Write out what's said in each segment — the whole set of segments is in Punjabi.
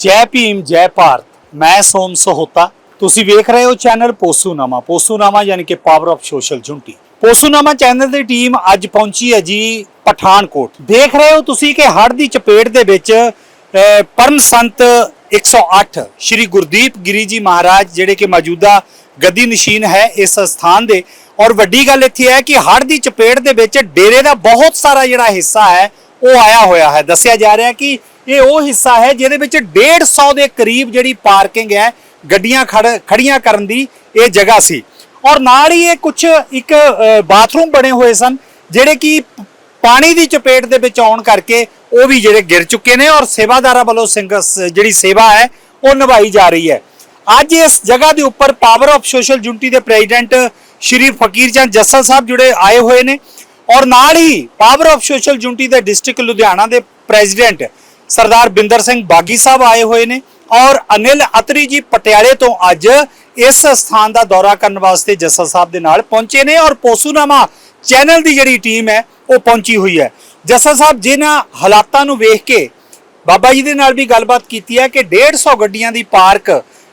ਜੈ ਭੀਮ, ਜੈ ਭਾਰਤ। ਮੈਂ ਸੋਮ ਸਹੋਤਾ। ਤੁਸੀਂ ਵੇਖ ਰਹੇ ਹੋ ਚੈਨਲ ਪੋਸੂਨਾਮਾ। ਪੋਸੂਨਾਮਾ ਯਾਨੀ ਕਿ ਪਾਵਰ ਆਫ ਸੋਸ਼ਲ ਜੁੰਟੀ ਪੋਸੂਨਾਮਾ ਚੈਨਲ ਦੀ ਟੀਮ ਅੱਜ ਪਹੁੰਚੀ ਹੈ ਜੀ ਪਠਾਨਕੋਟ। ਦੇਖ ਰਹੇ ਹੋ ਤੁਸੀਂ ਕਿ ਹੜ੍ਹ ਦੀ ਚਪੇਟ ਦੇ ਵਿੱਚ ਪਰਮ ਸੰਤ 108 ਸ਼੍ਰੀ ਗੁਰਦੀਪ ਗਿਰੀ ਜੀ ਮਹਾਰਾਜ, ਜਿਹੜੇ ਕਿ ਮੌਜੂਦਾ ਗੱਦੀ ਨਸ਼ੀਨ ਹੈ ਇਸ ਸਥਾਨ ਦੇ। ਔਰ ਵੱਡੀ ਗੱਲ ਇੱਥੇ ਹੈ ਕਿ ਹੜ੍ਹ ਦੀ ਚਪੇਟ ਦੇ ਵਿੱਚ ਡੇਰੇ ਦਾ ਬਹੁਤ ਸਾਰਾ ਜਿਹੜਾ ਹਿੱਸਾ ਹੈ ਉਹ ਆਇਆ ਹੋਇਆ ਹੈ। ਦੱਸਿਆ ਜਾ ਰਿਹਾ ਕਿ ਇਹ ਉਹ ਹਿੱਸਾ ਹੈ ਜਿਹਦੇ ਵਿੱਚ 150 ਦੇ ਕਰੀਬ ਜਿਹੜੀ ਪਾਰਕਿੰਗ ਹੈ, ਗੱਡੀਆਂ ਖੜ- ਖੜੀਆਂ ਕਰਨ ਦੀ ਇਹ ਜਗ੍ਹਾ ਸੀ। ਔਰ ਨਾਲ ਹੀ ਇਹ ਕੁਝ ਇੱਕ ਬਾਥਰੂਮ ਬਣੇ ਹੋਏ ਸਨ, ਜਿਹੜੇ ਕਿ ਪਾਣੀ ਦੀ ਚਪੇਟ ਦੇ ਵਿੱਚ ਆਉਣ ਕਰਕੇ ਉਹ ਵੀ ਜਿਹੜੇ ਗਿਰ ਚੁੱਕੇ ਨੇ ਔਰ ਸੇਵਾਦਾਰਾਂ ਵੱਲੋਂ ਸਿੰਘ ਜਿਹੜੀ ਸੇਵਾ ਹੈ, ਉਹ ਨਿਭਾਈ ਜਾ ਰਹੀ ਹੈ। ਅੱਜ ਇਸ ਜਗ੍ਹਾ ਦੇ ਉੱਪਰ ਪਾਵਰ ਆਫ ਸੋਸ਼ਲ ਯੂਨਿਟੀ ਦੇ ਪ੍ਰੈਜ਼ੀਡੈਂਟ ਸ਼੍ਰੀ ਫਕੀਰ ਚੰਦ ਜੱਸਲ ਸਾਹਿਬ ਜੁੜੇ ਆਏ ਹੋਏ ਨੇ। ਔਰ ਨਾਲ ਹੀ ਪਾਵਰ ਆਫ ਸੋਸ਼ਲ ਯੂਨਿਟੀ ਦੇ ਡਿਸਟ੍ਰਿਕਟ ਲੁਧਿਆਣਾ ਦੇ ਪ੍ਰੈਜ਼ੀਡੈਂਟ ਸਰਦਾਰ ਬਿੰਦਰ ਸਿੰਘ ਬਾਗੀ ਸਾਹਿਬ ਆਏ ਹੋਏ ਨੇ ਔਰ ਅਨਿਲ ਅਤਰੀ ਜੀ ਪਟਿਆਲੇ ਤੋਂ ਅੱਜ ਇਸ ਸਥਾਨ ਦਾ ਦੌਰਾ ਕਰਨ ਵਾਸਤੇ ਜੱਸਾ ਸਾਹਿਬ ਦੇ ਨਾਲ ਪਹੁੰਚੇ ਨੇ ਔਰ ਪੋਸੂਨਾਮਾ ਚੈਨਲ ਦੀ ਜਿਹੜੀ ਟੀਮ ਹੈ, ਉਹ ਪਹੁੰਚੀ ਹੋਈ ਹੈ। ਜੱਸਾ ਸਾਹਿਬ, ਜਿਨ੍ਹਾਂ ਹਾਲਾਤਾਂ ਨੂੰ ਵੇਖ ਕੇ ਬਾਬਾ ਜੀ ਦੇ ਨਾਲ ਵੀ ਗੱਲਬਾਤ ਕੀਤੀ ਹੈ ਕਿ 150 ਗੱਡੀਆਂ ਦੀ ਪਾਰਕ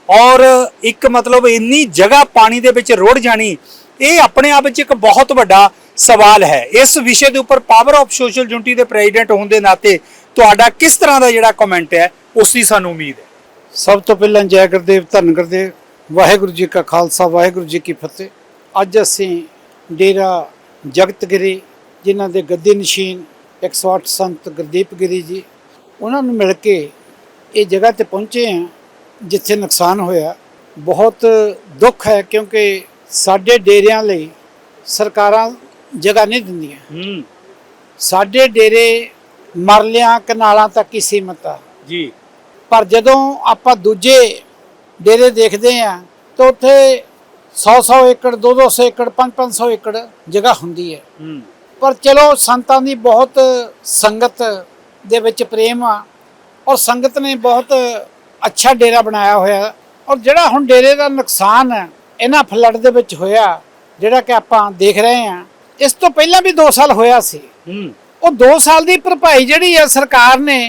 ਔਰ ਇੱਕ ਮਤਲਬ ਇੰਨੀ ਜਗ੍ਹਾ ਪਾਣੀ ਦੇ ਵਿੱਚ ਰੁੜ ਜਾਣੀ, ਇਹ ਆਪਣੇ ਆਪ ਵਿੱਚ ਇੱਕ ਬਹੁਤ ਵੱਡਾ ਸਵਾਲ ਹੈ। ਇਸ ਵਿਸ਼ੇ ਦੇ ਉੱਪਰ ਪਾਵਰ ਆਫ ਸੋਸ਼ਲ ਯੂਨਿਟੀ ਦੇ ਪ੍ਰੈਜ਼ੀਡੈਂਟ ਹੋਣ ਦੇ ਨਾਤੇ ਤੁਹਾਡਾ ਕਿਸ ਤਰ੍ਹਾਂ ਦਾ ਜਿਹੜਾ ਕਮੈਂਟ ਹੈ, ਉਸ ਦੀ ਸਾਨੂੰ ਉਮੀਦ ਹੈ। ਸਭ ਤੋਂ ਪਹਿਲਾਂ ਜੈ ਗੁਰਦੇਵ, ਧੰਨ ਗੁਰਦੇਵ, ਵਾਹਿਗੁਰੂ ਜੀ ਕਾ ਖਾਲਸਾ, ਵਾਹਿਗੁਰੂ ਜੀ ਕੀ ਫਤਿਹ। ਅੱਜ ਅਸੀਂ ਡੇਰਾ ਜਗਤਗਿਰੀ, ਜਿਨ੍ਹਾਂ ਦੇ ਗੱਦੀ ਨਸ਼ੀਨ 108 ਸੰਤ ਗੁਰਦੀਪ ਗਿਰੀ ਜੀ, ਉਹਨਾਂ ਨੂੰ ਮਿਲ ਕੇ ਇਹ ਜਗ੍ਹਾ ਤੇ ਪਹੁੰਚੇ ਹਾਂ, ਜਿੱਥੇ ਨੁਕਸਾਨ ਹੋਇਆ। ਬਹੁਤ ਦੁੱਖ ਹੈ ਕਿਉਂਕਿ ਸਾਡੇ ਡੇਰਿਆਂ ਲਈ ਸਰਕਾਰਾਂ ਜਗ੍ਹਾ ਨਹੀਂ ਦਿੰਦੀਆਂ। ਹੂੰ। ਸਾਡੇ ਡੇਰੇ ਮਰਲਿਆਂ ਕਨਾਲਾਂ ਤੱਕ ਹੀ ਸੀਮਤ ਆ। ਜੀ। ਪਰ ਜਦੋਂ ਆਪਾਂ ਦੂਜੇ ਡੇਰੇ ਦੇਖਦੇ ਆ ਤਾਂ ਉੱਥੇ 100-100 ਏਕੜ 200 ਏਕੜ 5-500 ਏਕੜ ਜਗ੍ਹਾ ਹੁੰਦੀ ਹੈ। ਹੂੰ। ਪਰ ਚਲੋ ਸੰਤਾਂ ਦੀ ਬਹੁਤ ਸੰਗਤ ਦੇ ਵਿੱਚ ਪ੍ਰੇਮ ਆ ਔਰ ਸੰਗਤ ਨੇ ਬਹੁਤ ਅੱਛਾ ਡੇਰਾ ਬਣਾਇਆ ਹੋਇਆ। ਔਰ ਜਿਹੜਾ ਹੁਣ ਡੇਰੇ ਦਾ ਨੁਕਸਾਨ ਹੈ ਇਹਨਾਂ ਫਲੱਡ ਦੇ ਵਿੱਚ ਹੋਇਆ ਜਿਹੜਾ ਕਿ ਆਪਾਂ ਦੇਖ ਰਹੇ ਆ ਇਸ ਤੋਂ ਪਹਿਲਾਂ ਵੀ 2 ਸਾਲ ਹੋਇਆ ਸੀ। ਹੂੰ। ਉਹ 2 ਸਾਲ ਦੀ ਭਰਪਾਈ ਜਿਹੜੀ ਹੈ ਸਰਕਾਰ ਨੇ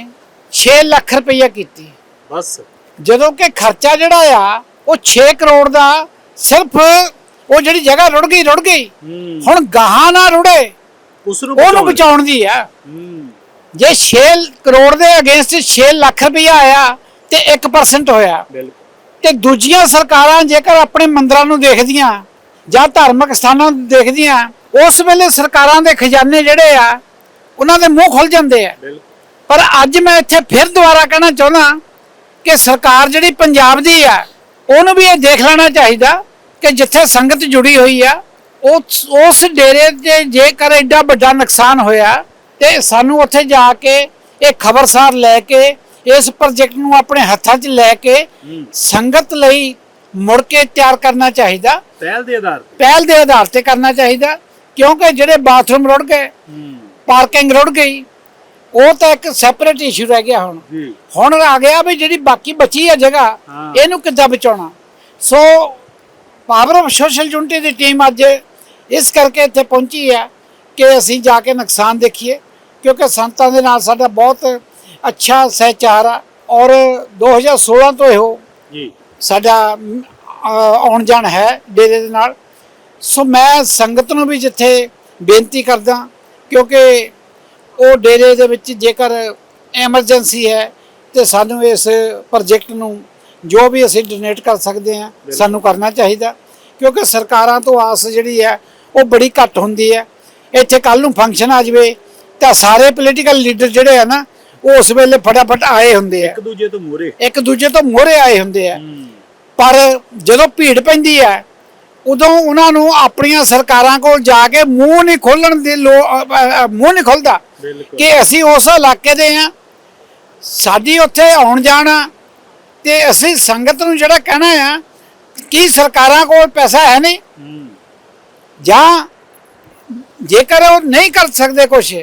6 ਲੱਖ ਰੁਪਈਆ ਕੀਤੀ। ਬਸ। ਜਦੋਂ ਕਿ ਖਰਚਾ ਜਿਹੜਾ ਆ ਉਹ 6 ਕਰੋੜ ਦਾ ਸਿਰਫ ਉਹ ਜਿਹੜੀ ਜਗ੍ਹਾ ਰੁੜ ਗਈ ਰੁੜ ਗਈ। ਹੁਣ ਗਾਹਾਂ ਨਾ ਰੁੜੇ ਉਸ ਨੂੰ ਉਹਨੂੰ ਬਚਾਉਣ ਦੀ ਆ। ਜੇ 6 ਕਰੋੜ ਦੇ ਅਗੇਂਸਟ 6 ਲੱਖ ਰੁਪਈਆ ਆਇਆ ਤੇ 1% ਹੋਇਆ। ਬਿਲਕੁਲ। ਤੇ ਦੂਜੀਆਂ ਸਰਕਾਰਾਂ ਜੇਕਰ ਆਪਣੇ ਮੰਦਰਾਂ ਨੂੰ ਦੇਖਦੀਆਂ ਜਾਂ ਧਾਰਮਿਕ ਸਥਾਨਾਂ ਨੂੰ ਦੇਖਦੀਆਂ ਉਸ ਵੇਲੇ ਸਰਕਾਰਾਂ ਦੇ ਖਜ਼ਾਨੇ ਜਿਹੜੇ ਆ ਉਹਨਾਂ ਦੇ ਮੂੰਹ ਖੁੱਲ ਜਾਂਦੇ ਆ। ਪਰ ਅੱਜ ਮੈਂ ਇੱਥੇ ਫਿਰ ਦੁਬਾਰਾ ਕਹਿਣਾ ਚਾਹੁੰਦਾ ਕਿ ਸਰਕਾਰ ਜਿਹੜੀ ਪੰਜਾਬ ਦੀ ਆ ਉਹਨੂੰ ਵੀ ਇਹ ਦੇਖ ਲੈਣਾ ਚਾਹੀਦਾ ਕਿ ਜਿੱਥੇ ਸੰਗਤ ਜੁੜੀ ਹੋਈ ਆ ਉਸ ਉਸ ਡੇਰੇ ਤੇ ਜੇਕਰ ਐਡਾ ਵੱਡਾ ਨੁਕਸਾਨ ਹੋਇਆ ਤੇ ਸਾਨੂੰ ਉੱਥੇ ਜਾ ਕੇ ਇਹ ਖਬਰਸਾਰ ਲੈ ਕੇ ਇਸ ਪ੍ਰੋਜੈਕਟ ਨੂੰ ਆਪਣੇ ਹੱਥਾਂ 'ਚ ਲੈ ਕੇ ਸੰਗਤ ਲਈ ਮੁੜ ਕੇ ਤਿਆਰ ਕਰਨਾ ਚਾਹੀਦਾ। ਪਹਿਲ ਦੇ ਆਧਾਰ ਤੇ। ਪਹਿਲ ਦੇ ਆਧਾਰ ਤੇ ਕਰਨਾ ਚਾਹੀਦਾ ਕਿਉਂਕਿ ਜਿਹੜੇ ਬਾਥਰੂਮ ਰੁੜ ਗਏ ਪਾਰਕਿੰਗ ਰੁੜ ਗਈ ਉਹ ਤਾਂ ਇੱਕ ਸੈਪਰੇਟ ਇਸ਼ੂ ਰਹਿ ਗਿਆ ਹੁਣ। ਹੁਣ ਆ ਗਿਆ ਵੀ ਜਿਹੜੀ ਬਾਕੀ ਬਚੀ ਹੈ ਜਗ੍ਹਾ। ਇਹਨੂੰ ਕਿੱਦਾਂ ਬਚਾਉਣਾ? So power of social unity the team ਅੱਜ ਇਸ ਕਰਕੇ ਇੱਥੇ ਪਹੁੰਚੀ ਹੈ ਕਿ ਅਸੀਂ ਜਾ ਕੇ ਨੁਕਸਾਨ ਦੇਖੀਏ ਕਿਉਂਕਿ ਸੰਤਾਂ ਦੇ ਨਾਲ ਸਾਡਾ ਬਹੁਤ ਅੱਛਾ ਸਹਿਚਾਰ ਆ ਔਰ 2016 ਤੋਂ ਇਹੋ ਜੀ। ਸਾਡਾ ਆਉਣ ਜਾਣ ਹੈ ਡੇਰੇ ਦੇ ਨਾਲ। ਸੋ ਮੈਂ ਸੰਗਤ ਨੂੰ ਵੀ ਜਿੱਥੇ ਬੇਨਤੀ ਕਰਦਾ ਕਿਉਂਕਿ ਉਹ ਡੇਰੇ ਦੇ ਵਿੱਚ ਜੇਕਰ ਐਮਰਜੈਂਸੀ ਹੈ ਤੇ ਸਾਨੂੰ ਇਸ ਪ੍ਰੋਜੈਕਟ ਨੂੰ ਜੋ ਵੀ ਅਸੀਂ ਡੋਨੇਟ ਕਰ ਸਕਦੇ ਹਾਂ ਸਾਨੂੰ ਕਰਨਾ ਚਾਹੀਦਾ। ਕਿਉਂਕਿ ਸਰਕਾਰਾਂ ਤੋਂ ਆਸ ਜਿਹੜੀ ਹੈ ਉਹ ਬੜੀ ਘੱਟ ਹੁੰਦੀ ਹੈ। ਇੱਥੇ ਕੱਲ ਨੂੰ ਫੰਕਸ਼ਨ ਆ ਜਾਵੇ ਤਾਂ ਸਾਰੇ ਪੋਲੀਟੀਕਲ ਲੀਡਰ ਜਿਹੜੇ ਆ ਨਾ ਉਹ ਉਸ ਵੇਲੇ ਫਟਾਫਟ ਆਏ ਹੁੰਦੇ ਆ। ਇੱਕ ਦੂਜੇ ਤੋਂ ਮੂਰੇ ਇੱਕ ਦੂਜੇ ਤੋਂ ਮੋਹਰੇ ਆਏ ਹੁੰਦੇ ਆ। ਹੂੰ। ਪਰ ਜਦੋਂ ਭੀੜ ਪੈਂਦੀ ਹੈ ਉਦੋਂ ਉਹਨਾਂ ਨੂੰ ਆਪਣੀਆਂ ਸਰਕਾਰਾਂ ਕੋਲ ਜਾ ਕੇ ਮੂੰਹ ਨਹੀਂ ਖੋਲਣ ਦੇ ਲੋ- ਮੂੰਹ ਨਹੀਂ ਖੁੱਲਦਾ ਕਿ ਅਸੀਂ ਉਸ ਇਲਾਕੇ ਦੇ ਆ ਸਾਡੀ ਉੱਥੇ ਆਉਣ ਜਾਣਾ ਤੇ ਅਸੀਂ ਸੰਗਤ ਨੂੰ ਜਿਹੜਾ ਕਹਿਣਾ ਆ ਕੀ ਸਰਕਾਰਾਂ ਕੋਲ ਪੈਸਾ ਹੈ ਨਹੀਂ। ਜਾਂ ਜੇਕਰ ਉਹ ਨਹੀਂ ਕਰ ਸਕਦੇ ਕੁਝ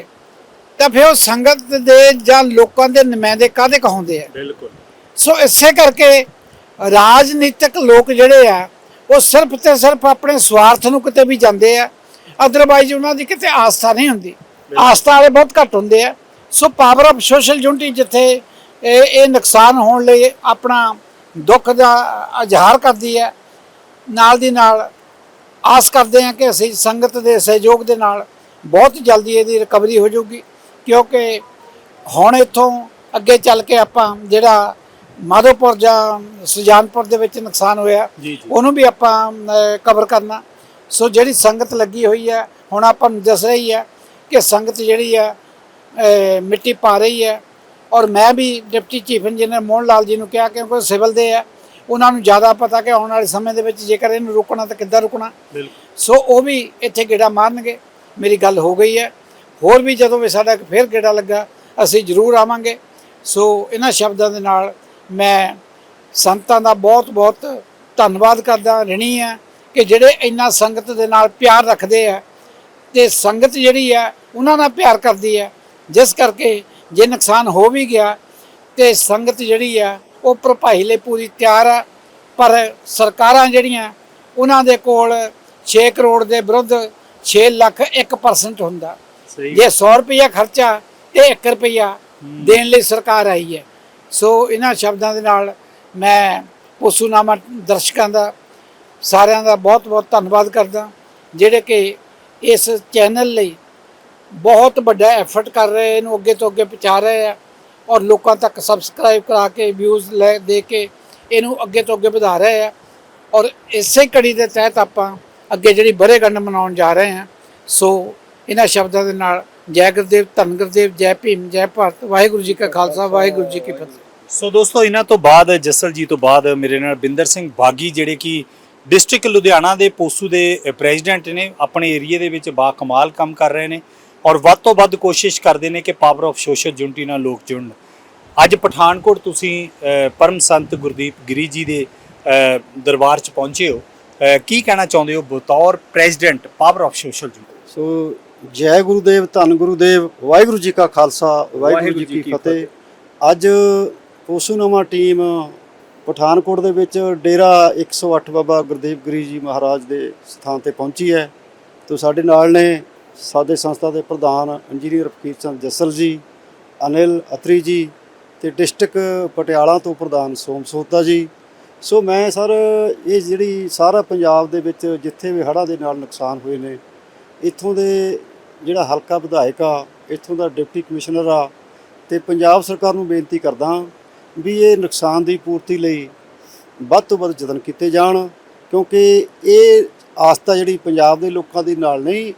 ਤਾਂ ਫਿਰ ਉਹ ਸੰਗਤ ਦੇ ਜਾਂ ਲੋਕਾਂ ਦੇ ਨੁਮਾਇੰਦੇ ਕਾਹਦੇ ਕਹਾਉਂਦੇ ਆ? ਬਿਲਕੁਲ। ਸੋ ਇਸੇ ਕਰਕੇ ਰਾਜਨੀਤਿਕ ਲੋਕ ਜਿਹੜੇ ਆ ਉਹ ਸਿਰਫ ਤੇ ਸਿਰਫ ਆਪਣੇ ਸਵਾਰਥ ਨੂੰ ਕਿਤੇ ਵੀ ਜਾਂਦੇ ਆ ਅਦਰਵਾਈਜ਼ ਉਹਨਾਂ ਦੀ ਕਿਤੇ ਆਸਥਾ ਨਹੀਂ ਹੁੰਦੀ। ਆਸਥਾ ਵਾਲੇ ਬਹੁਤ ਘੱਟ ਹੁੰਦੇ ਆ। So power of social unity ਜਿੱਥੇ ਇਹ ਇਹ ਨੁਕਸਾਨ ਹੋਣ ਲਈ ਆਪਣਾ ਦੁੱਖ ਦਾ ਇਜ਼ਹਾਰ ਕਰਦੀ ਹੈ ਨਾਲ ਦੀ ਨਾਲ ਆਸ ਕਰਦੇ ਹਾਂ ਕਿ ਅਸੀਂ ਸੰਗਤ ਦੇ ਸਹਿਯੋਗ ਦੇ ਨਾਲ ਬਹੁਤ ਜਲਦੀ ਇਹਦੀ ਰਿਕਵਰੀ ਹੋ ਜਾਊਗੀ ਕਿਉਂਕਿ ਹੁਣ ਇੱਥੋਂ ਅੱਗੇ ਚੱਲ ਕੇ ਆਪਾਂ ਜਿਹੜਾ ਮਾਧੋਪੁਰ ਜਾਂ ਸੁਜਾਨਪੁਰ ਦੇ ਵਿੱਚ ਨੁਕਸਾਨ ਹੋਇਆ। ਉਹਨੂੰ ਵੀ ਆਪਾਂ ਕਵਰ ਕਰਨਾ। ਸੋ ਜਿਹੜੀ ਸੰਗਤ ਲੱਗੀ ਹੋਈ ਹੈ ਹੁਣ ਆਪਾਂ ਨੂੰ ਦੱਸ ਰਹੀ ਹੈ ਕਿ ਸੰਗਤ ਜਿਹੜੀ ਹੈ ਮਿੱਟੀ ਪਾ ਰਹੀ ਹੈ। ਔਰ ਮੈਂ ਵੀ deputy chief engineer Mohan Lal ji ਨੂੰ ਕਿਹਾ ਕਿਉਂਕਿ ਉਹ ਸਿਵਲ ਦੇ ਆ ਉਹਨਾਂ ਨੂੰ ਜ਼ਿਆਦਾ ਪਤਾ ਕਿ ਆਉਣ ਵਾਲੇ ਸਮੇਂ ਦੇ ਵਿੱਚ ਜੇਕਰ ਇਹਨੂੰ ਰੋਕਣਾ ਤਾਂ ਕਿੱਦਾਂ ਰੁਕਣਾ। ਸੋ ਉਹ ਵੀ ਇੱਥੇ ਗੇੜਾ ਮਾਰਨਗੇ। ਮੇਰੀ ਗੱਲ ਹੋ ਗਈ ਹੈ। ਹੋਰ ਵੀ ਜਦੋਂ ਵੀ ਸਾਡਾ ਫਿਰ ਗੇੜਾ ਲੱਗਾ ਅਸੀਂ ਜ਼ਰੂਰ ਆਵਾਂਗੇ। ਸੋ ਇਹਨਾਂ ਸ਼ਬਦਾਂ ਦੇ ਨਾਲ ਮੈਂ ਸੰਤਾਂ ਦਾ ਬਹੁਤ ਬਹੁਤ ਧੰਨਵਾਦ ਕਰਦਾ ਰਣੀ ਹੈ ਕਿ ਜਿਹੜੇ ਇੰਨਾ ਸੰਗਤ ਦੇ ਨਾਲ ਪਿਆਰ ਰੱਖਦੇ ਆ ਤੇ ਸੰਗਤ ਜਿਹੜੀ ਹੈ ਉਹਨਾਂ ਨਾਲ ਪਿਆਰ ਕਰਦੀ ਹੈ। ਜਿਸ ਕਰਕੇ ਜੇ ਨੁਕਸਾਨ ਹੋ ਵੀ ਗਿਆ ਤੇ ਸੰਗਤ ਜਿਹੜੀ ਹੈ ਉਹ ਭਰਪਾਈ ਲਈ ਪੂਰੀ ਤਿਆਰ ਹੈ ਪਰ ਸਰਕਾਰਾਂ ਜਿਹੜੀਆਂ ਉਹਨਾਂ ਦੇ ਕੋਲ 6 ਕਰੋੜ ਦੇ ਵਿਰੁੱਧ 6 ਲੱਖ 1% ਹੁੰਦਾ। ਜੇ 100 ਰੁਪਇਆ ਖਰਚਾ ਤੇ 1 ਰੁਪਇਆ ਦੇਣ ਲਈ ਸਰਕਾਰ ਆਈ ਹੈ। ਸੋ ਇਹਨਾਂ ਸ਼ਬਦਾਂ ਦੇ ਨਾਲ ਮੈਂ ਪੋਸੂਨਾਮਾ ਦਰਸ਼ਕਾਂ ਦਾ, ਸਾਰਿਆਂ ਦਾ ਬਹੁਤ ਬਹੁਤ ਧੰਨਵਾਦ ਕਰਦਾ, ਜਿਹੜੇ ਕਿ ਇਸ ਚੈਨਲ ਲਈ ਬਹੁਤ ਵੱਡਾ ਐਫਰਟ ਕਰ ਰਹੇ, ਇਹਨੂੰ ਅੱਗੇ ਤੋਂ ਅੱਗੇ ਪਹੁੰਚਾ ਰਹੇ ਆ ਔਰ ਲੋਕਾਂ ਤੱਕ ਸਬਸਕ੍ਰਾਈਬ ਕਰਾ ਕੇ ਵਿਊਜ਼ ਲੈ, ਦੇ ਕੇ ਇਹਨੂੰ ਅੱਗੇ ਤੋਂ ਅੱਗੇ ਵਧਾ ਰਹੇ ਆ ਔਰ ਇਸੇ ਕੜੀ ਦੇ ਤਹਿਤ ਆਪਾਂ ਅੱਗੇ ਜਿਹੜੀ ਬਰੇਗੰਢ ਮਨਾਉਣ ਜਾ ਰਹੇ ਹਾਂ। ਸੋ ਇਹਨਾਂ ਸ਼ਬਦਾਂ ਦੇ ਨਾਲ ਜੈ ਗੁਰਦੇਵ, ਧੰਨ ਗੁਰਦੇਵ, ਜੈ ਭੀਮ, ਜੈ ਭਾਰਤ, ਵਾਹਿਗੁਰੂ ਜੀ ਕਾ ਖਾਲਸਾ, ਵਾਹਿਗੁਰੂ ਜੀ ਕੀ ਫਤਿਹ। ਸੋ ਦੋਸਤੋ ਇਹਨਾਂ ਤੋਂ ਬਾਅਦ ਜਸਲ ਜੀ ਤੋਂ ਬਾਅਦ ਮੇਰੇ ਨਾਲ ਬਿੰਦਰ ਸਿੰਘ ਬਾਗੀ ਜਿਹੜੇ ਕਿ ਡਿਸਟ੍ਰਿਕਟ ਲੁਧਿਆਣਾ ਦੇ ਪੋਸੂ ਦੇ ਪ੍ਰੈਜ਼ੀਡੈਂਟ ਨੇ ਆਪਣੇ ਏਰੀਆ ਦੇ ਵਿੱਚ ਬਾ ਕਮਾਲ ਕੰਮ ਕਰ ਰਹੇ ਨੇ ਔਰ ਵੱਧ ਤੋਂ ਵੱਧ ਕੋਸ਼ਿਸ਼ ਕਰਦੇ ਨੇ ਕਿ ਪਾਵਰ ਆਫ ਸੋਸ਼ਲ ਯੂਨਿਟੀ ਨਾਲ ਲੋਕ ਜੁੜਨ। ਅੱਜ ਪਠਾਨਕੋਟ ਤੁਸੀਂ ਪਰਮ ਸੰਤ ਗੁਰਦੀਪ ਗਿਰੀ ਜੀ ਦੇ ਦਰਬਾਰ 'ਚ ਪਹੁੰਚੇ ਹੋ। ਕੀ ਕਹਿਣਾ ਚਾਹੁੰਦੇ ਹੋ? ਬਤੌਰ president power of social unity so ਜੈ ਗੁਰੂਦੇਵ ਧੰਨ ਗੁਰੂਦੇਵ ਵਾਹਿਗੁਰੂ ਜੀ ਕਾ ਖਾਲਸਾ ਵਾਹਿਗੁਰੂ ਜੀ ਕੀ ਫਤਿਹ। ਅੱਜ ਪੋਸੂਨਾਮਾ ਟੀਮ ਪਠਾਨਕੋਟ ਦੇ ਵਿੱਚ ਡੇਰਾ 108 ਬਾਬਾ ਗੁਰਦੇਵ ਗਿਰੀ ਜੀ ਮਹਾਰਾਜ ਦੇ ਸਥਾਨ ਤੇ ਪਹੁੰਚੀ ਹੈ। ਤੋਂ ਸਾਡੇ ਨਾਲ ਨੇ ਸਾਡੇ ਸੰਸਥਾ ਦੇ ਪ੍ਰਧਾਨ ਇੰਜੀਨੀਅਰ ਫਕੀਰ ਚੰਦ ਜੱਸਲ ਜੀ, ਅਨਿਲ ਅਤਰੀ ਜੀ ਤੇ ਡਿਸਟ੍ਰਿਕਟ ਪਟਿਆਲਾ ਤੋਂ ਪ੍ਰਧਾਨ ਸੋਮ ਸੋਤਾ ਜੀ। ਸੋ ਮੈਂ ਸਰ ਇਹ ਜਿਹੜੀ ਸਾਰਾ ਪੰਜਾਬ ਦੇ ਵਿੱਚ ਜਿੱਥੇ ਵੀ ਹੜ੍ਹਾਂ ਦੇ ਨਾਲ ਨੁਕਸਾਨ ਹੋਏ ਨੇ, ਇੱਥੋਂ ਦੇ ਜਿਹੜਾ ਹਲਕਾ ਵਿਧਾਇਕ ਆ, ਇੱਥੋਂ ਦਾ ਡਿਪਟੀ ਕਮਿਸ਼ਨਰ ਆ, ਤੇ ਪੰਜਾਬ ਸਰਕਾਰ ਨੂੰ ਬੇਨਤੀ ਕਰਦਾ ਵੀ ਇਹ ਨੁਕਸਾਨ ਦੀ ਪੂਰਤੀ ਲਈ ਵੱਧ ਤੋਂ ਵੱਧ ਯਤਨ ਕੀਤੇ ਜਾਣ ਕਿਉਂਕਿ ਇਹ ਆਸਤਾ ਜਿਹੜੀ ਪੰਜਾਬ ਦੇ ਲੋਕਾਂ ਦੀ ਨਾਲ ਨਹੀਂ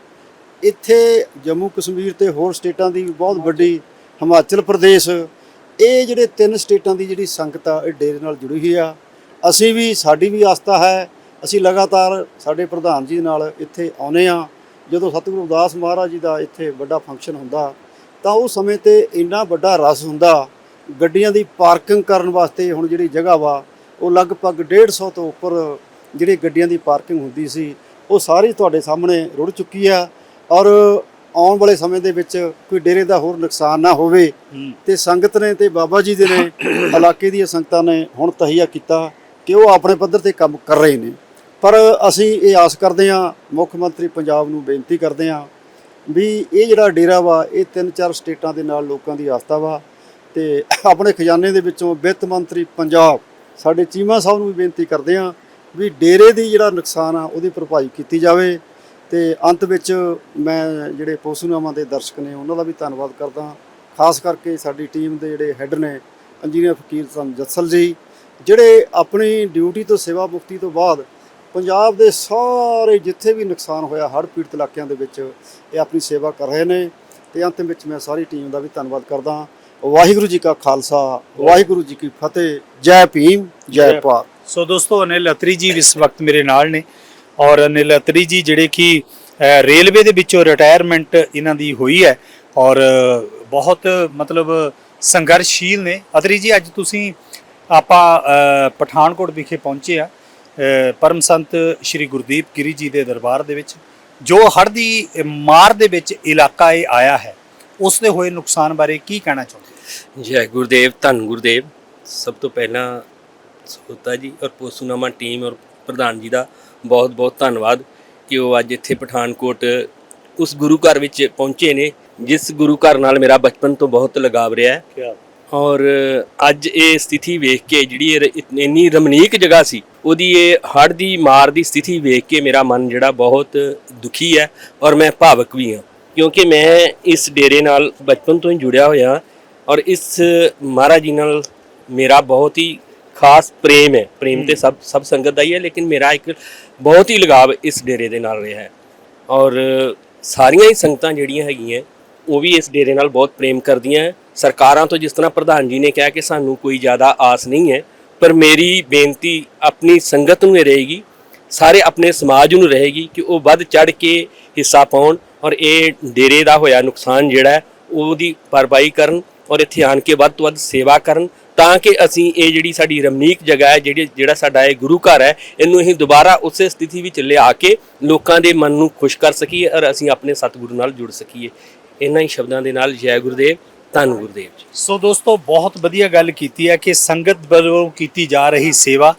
ਇੱਥੇ ਜੰਮੂ ਕਸ਼ਮੀਰ ਤੇ ਹੋਰ ਸਟੇਟਾਂ ਦੀ ਬਹੁਤ ਵੱਡੀ ਹਿਮਾਚਲ ਪ੍ਰਦੇਸ਼ ਇਹ ਜਿਹੜੇ ਤਿੰਨ ਸਟੇਟਾਂ ਦੀ ਜਿਹੜੀ ਸੰਗਤ ਆ ਇਹ ਡੇਰੇ ਨਾਲ ਜੁੜੀ ਹੋਈ ਆ। ਅਸੀਂ ਵੀ ਸਾਡੀ ਵੀ ਆਸਥਾ ਹੈ ਅਸੀਂ ਲਗਾਤਾਰ ਸਾਡੇ ਪ੍ਰਧਾਨ ਜੀ ਨਾਲ ਇੱਥੇ ਆਉਨੇ ਆ ਜਦੋਂ ਸਤਿਗੁਰੂ ਉਦਾਸ ਮਹਾਰਾਜ ਜੀ ਦਾ ਇੱਥੇ ਵੱਡਾ ਫੰਕਸ਼ਨ ਹੁੰਦਾ ਤਾਂ ਉਹ ਸਮੇਂ ਤੇ ਇੰਨਾ ਵੱਡਾ ਰਸ ਹੁੰਦਾ ਗੱਡੀਆਂ ਦੀ ਪਾਰਕਿੰਗ ਕਰਨ ਵਾਸਤੇ ਹੁਣ ਜਿਹੜੀ ਜਗ੍ਹਾ ਵਾ ਉਹ ਲਗਭਗ 150 ਤੋਂ ਉੱਪਰ ਜਿਹੜੀ ਗੱਡੀਆਂ ਦੀ ਪਾਰਕਿੰਗ ਹੁੰਦੀ ਸੀ ਉਹ ਸਾਰੀ ਤੁਹਾਡੇ ਸਾਹਮਣੇ ਰੁੜ ਚੁੱਕੀ ਆ ਔਰ ਆਉਣ ਵਾਲੇ ਸਮੇਂ ਦੇ ਵਿੱਚ ਕੋਈ ਡੇਰੇ ਦਾ ਹੋਰ ਨੁਕਸਾਨ ਨਾ ਹੋਵੇ। ਤੇ ਸੰਗਤ ਨੇ ਤੇ ਬਾਬਾ ਜੀ ਦੇ ਨੇ ਇਲਾਕੇ ਦੀਆਂ ਸੰਗਤਾਂ ਨੇ ਹੁਣ ਤਹੀਆ ਕੀਤਾ ਕਿ ਉਹ ਆਪਣੇ ਪੱਧਰ ਤੇ ਕੰਮ ਕਰ ਰਹੇ ਨੇ। ਪਰ ਅਸੀਂ ਇਹ ਆਸ ਕਰਦੇ ਹਾਂ ਮੁੱਖ ਮੰਤਰੀ ਪੰਜਾਬ ਨੂੰ ਬੇਨਤੀ ਕਰਦੇ ਹਾਂ ਵੀ ਇਹ ਜਿਹੜਾ ਡੇਰਾ ਵਾ ਇਹ ਤਿੰਨ ਚਾਰ ਸਟੇਟਾਂ ਦੇ ਨਾਲ ਲੋਕਾਂ ਦੀ ਆਸਥਾ ਵਾ ਤੇ ਆਪਣੇ ਖਜ਼ਾਨੇ ਦੇ ਵਿੱਚੋਂ ਵਿੱਤ ਮੰਤਰੀ ਪੰਜਾਬ ਸਾਡੇ ਚੀਮਾ ਸਾਹਿਬ ਨੂੰ ਵੀ ਬੇਨਤੀ ਕਰਦੇ ਹਾਂ ਵੀ ਡੇਰੇ ਦੀ ਜਿਹੜਾ ਨੁਕਸਾਨ ਆ, ਉਹਦੀ ਭਰਪਾਈ ਕੀਤੀ ਜਾਵੇ ਤੇ ਅੰਤ ਵਿੱਚ ਮੈਂ ਜਿਹੜੇ ਪੋਸੂਨਾਮਾ ਦੇ ਦਰਸ਼ਕ ਨੇ, ਉਹਨਾਂ ਦਾ ਵੀ ਧੰਨਵਾਦ ਕਰਦਾ ਖਾਸ ਕਰਕੇ ਸਾਡੀ ਟੀਮ ਦੇ ਜਿਹੜੇ ਹੈੱਡ ਨੇ, ਇੰਜੀਨੀਅਰ ਫਕੀਰ ਸੰਤ ਜੱਸਲ ਜੀ, ਜਿਹੜੇ ਆਪਣੀ ਡਿਊਟੀ ਤੋਂ ਸੇਵਾ ਮੁਕਤੀ ਤੋਂ ਬਾਅਦ ਪੰਜਾਬ ਦੇ ਸਾਰੇ ਜਿੱਥੇ ਵੀ ਨੁਕਸਾਨ ਹੋਇਆ, ਹੜ੍ਹ ਪੀੜਤ ਇਲਾਕਿਆਂ ਦੇ ਵਿੱਚ ਇਹ ਆਪਣੀ ਸੇਵਾ ਕਰ ਰਹੇ ਨੇ ਤੇ ਅੰਤ ਵਿੱਚ ਮੈਂ ਸਾਰੀ ਟੀਮ ਦਾ ਵੀ ਧੰਨਵਾਦ ਕਰਦਾ ਵਾਹਿਗੁਰੂ ਜੀ ਕਾ ਖਾਲਸਾ ਵਾਹਿਗੁਰੂ ਜੀ ਕੀ ਫਤਿਹ ਜੈ ਭੀਮ ਜੈ ਭਾਰਤ। ਸੋ ਦੋਸਤੋ ਅਨਿਲ ਅਤਰੀ ਜੀ ਇਸ ਵਕਤ ਮੇਰੇ ਨਾਲ ਨੇ ਔਰ ਅਨਿਲ ਅਤਰੀ ਜੀ ਜਿਹੜੇ ਕਿ ਰੇਲਵੇ ਦੇ ਵਿੱਚੋਂ ਰਿਟਾਇਰਮੈਂਟ ਇਹਨਾਂ ਦੀ ਹੋਈ ਹੈ ਔਰ ਬਹੁਤ ਮਤਲਬ ਸੰਘਰਸ਼ੀਲ ਨੇ। ਅਤਰੀ ਜੀ ਅੱਜ ਤੁਸੀਂ ਆਪਾਂ ਪਠਾਨਕੋਟ ਵਿਖੇ ਪਹੁੰਚੇ ਆ ਪਰਮ ਸੰਤ ਸ੍ਰੀ ਗੁਰਦੀਪ ਗਿਰੀ ਜੀ ਦੇ ਦਰਬਾਰ ਦੇ ਵਿੱਚ ਜੋ ਹੜ੍ਹ ਦੀ ਮਾਰ ਦੇ ਵਿੱਚ ਇਲਾਕਾ ਇਹ ਆਇਆ ਹੈ ਉਸ ਦੇ ਹੋਏ ਨੁਕਸਾਨ ਬਾਰੇ ਕੀ ਕਹਿਣਾ ਚਾਹੁੰਦੇ? ਜੈ ਗੁਰਦੇਵ ਧੰਨ ਗੁਰਦੇਵ। ਸਭ ਤੋਂ ਪਹਿਲਾਂ ਸੋਤਾ ਜੀ ਔਰ ਪੋਸੂਨਾਮਾ ਟੀਮ ਔਰ ਪ੍ਰਧਾਨ ਜੀ ਦਾ ਬਹੁਤ ਬਹੁਤ ਧੰਨਵਾਦ ਕਿ ਉਹ ਅੱਜ ਇੱਥੇ ਪਠਾਨਕੋਟ ਉਸ ਗੁਰੂ ਘਰ ਵਿੱਚ ਪਹੁੰਚੇ ਨੇ ਜਿਸ ਗੁਰੂ ਘਰ ਨਾਲ ਮੇਰਾ ਬਚਪਨ ਤੋਂ ਬਹੁਤ ਲਗਾਵ ਰਿਹਾ ਹੈ। ਔਰ ਅੱਜ ਇਹ ਸਥਿਤੀ ਵੇਖ ਕੇ ਜਿਹੜੀ ਇਹ ਇੰਨੀ ਰਮਣੀਕ ਜਗ੍ਹਾ ਸੀ ਉਹਦੀ ਇਹ ਹੜ੍ਹ ਦੀ ਮਾਰ ਦੀ ਸਥਿਤੀ ਵੇਖ ਕੇ ਮੇਰਾ ਮਨ ਜਿਹੜਾ ਬਹੁਤ ਦੁਖੀ ਹੈ ਔਰ ਮੈਂ ਭਾਵਕ ਵੀ ਹਾਂ। ਕਿਉਂਕਿ ਮੈਂ ਇਸ ਡੇਰੇ ਨਾਲ ਬਚਪਨ ਤੋਂ ਹੀ ਜੁੜਿਆ ਹੋਇਆ ਔਰ ਇਸ ਮਹਾਰਾਜ ਜੀ ਨਾਲ ਮੇਰਾ ਬਹੁਤ ਹੀ ਖਾਸ ਪ੍ਰੇਮ ਹੈ। ਪ੍ਰੇਮ ਤੇ ਸਭ ਸਭ ਸੰਗਤ ਦਾ ਹੀ ਹੈ ਲੇਕਿਨ ਮੇਰਾ ਇੱਕ ਬਹੁਤ ਹੀ ਲਗਾਵ ਇਸ ਡੇਰੇ ਦੇ ਨਾਲ ਰਿਹਾ ਹੈ। ਔਰ ਸਾਰੀਆਂ ਹੀ ਸੰਗਤਾਂ ਜਿਹੜੀਆਂ ਹੈਗੀਆਂ ਉਹ ਵੀ ਇਸ ਡੇਰੇ ਨਾਲ ਬਹੁਤ ਪ੍ਰੇਮ ਕਰਦੀਆਂ। ਸਰਕਾਰਾਂ ਤੋਂ ਜਿਸ ਤਰ੍ਹਾਂ ਪ੍ਰਧਾਨ ਜੀ ਨੇ ਕਿਹਾ ਕਿ ਸਾਨੂੰ ਕੋਈ ਜ਼ਿਆਦਾ ਆਸ ਨਹੀਂ ਹੈ ਪਰ ਮੇਰੀ ਬੇਨਤੀ ਆਪਣੀ ਸੰਗਤ ਨੂੰ ਰਹੇਗੀ ਸਾਰੇ ਆਪਣੇ ਸਮਾਜ ਨੂੰ ਰਹੇਗੀ ਕਿ ਉਹ ਵੱਧ ਚੜ ਕੇ ਹਿੱਸਾ ਪਾਉਣ ਔਰ ਇਹ ਡੇਰੇ ਦਾ ਹੋਇਆ ਨੁਕਸਾਨ ਜਿਹੜਾ ਉਹਦੀ ਭਰਪਾਈ ਕਰਨ ਔਰ ਇੱਥੇ ਆਣ ਕੇ ਵੱਧ ਤੋਂ ਵੱਧ ਸੇਵਾ ਕਰਨ ਤਾਂ ਕਿ ਅਸੀਂ ਇਹ ਜਿਹੜੀ ਸਾਡੀ ਰਮਨੀਕ ਜਗ੍ਹਾ ਹੈ, ਜਿਹੜੀ ਜਿਹੜਾ ਸਾਡਾ ਇਹ ਗੁਰੂ ਘਰ ਹੈ, ਇਹਨੂੰ ਅਸੀਂ ਦੁਬਾਰਾ ਉਸੇ ਸਥਿਤੀ ਵਿੱਚ ਲਿਆ ਕੇ ਲੋਕਾਂ ਦੇ ਮਨ ਨੂੰ ਖੁਸ਼ ਕਰ ਸਕੀਏ ਔਰ ਅਸੀਂ ਆਪਣੇ ਸਤਿਗੁਰੂ ਨਾਲ ਜੁੜ ਸਕੀਏ। ਇਹਨਾਂ ਹੀ ਸ਼ਬਦਾਂ ਦੇ ਨਾਲ ਜੈ ਗੁਰਦੇਵ, ਧੰਨ ਗੁਰਦੇਵ ਜੀ। ਸੋ ਦੋਸਤੋ, ਬਹੁਤ ਵਧੀਆ ਗੱਲ ਕੀਤੀ ਹੈ ਕਿ ਸੰਗਤ ਵੱਲੋਂ ਕੀਤੀ ਜਾ ਰਹੀ ਸੇਵਾ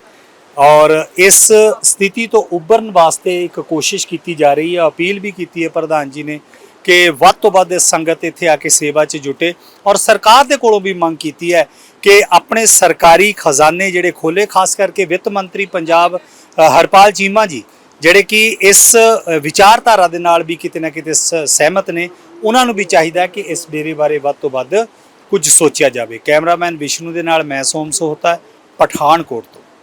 ਔਰ ਇਸ ਸਥਿਤੀ ਤੋਂ ਉੱਭਰਨ ਵਾਸਤੇ ਇੱਕ ਕੋਸ਼ਿਸ਼ ਕੀਤੀ ਜਾ ਰਹੀ ਹੈ, ਅਪੀਲ ਵੀ ਕੀਤੀ ਹੈ ਪ੍ਰਧਾਨ ਜੀ ਨੇ ਕਿ ਵੱਧ ਤੋਂ ਵੱਧ ਸੰਗਤ ਇੱਥੇ ਆ ਕੇ ਸੇਵਾ 'ਚ ਜੁਟੇ ਔਰ ਸਰਕਾਰ ਦੇ ਕੋਲੋਂ ਵੀ ਮੰਗ ਕੀਤੀ ਹੈ ਕਿ ਆਪਣੇ ਸਰਕਾਰੀ ਖਜ਼ਾਨੇ ਜਿਹੜੇ ਖੋਲੇ ਖਾਸ ਕਰਕੇ ਵਿੱਤ ਮੰਤਰੀ ਪੰਜਾਬ ਹਰਪਾਲ ਚੀਮਾ ਜੀ, ਜਿਹੜੇ ਕਿ ਇਸ ਵਿਚਾਰਧਾਰਾ ਦੇ ਨਾਲ ਵੀ ਕਿਤੇ ਨਾ ਕਿਤੇ ਸ- ਸਹਿਮਤ ਨੇ, ਉਹਨਾਂ ਨੂੰ ਵੀ ਚਾਹੀਦਾ ਕਿ ਇਸ ਡੇਰੇ ਬਾਰੇ ਵੱਧ ਤੋਂ ਵੱਧ ਕੁਝ ਸੋਚਿਆ ਜਾਵੇ। ਕੈਮਰਾਮੈਨ ਵਿਸ਼ਨੂੰ ਦੇ ਨਾਲ ਮੈਂ ਸੋਮ ਸੋਹਤਾ, ਪਠਾਨਕੋਟ ਤੋਂ।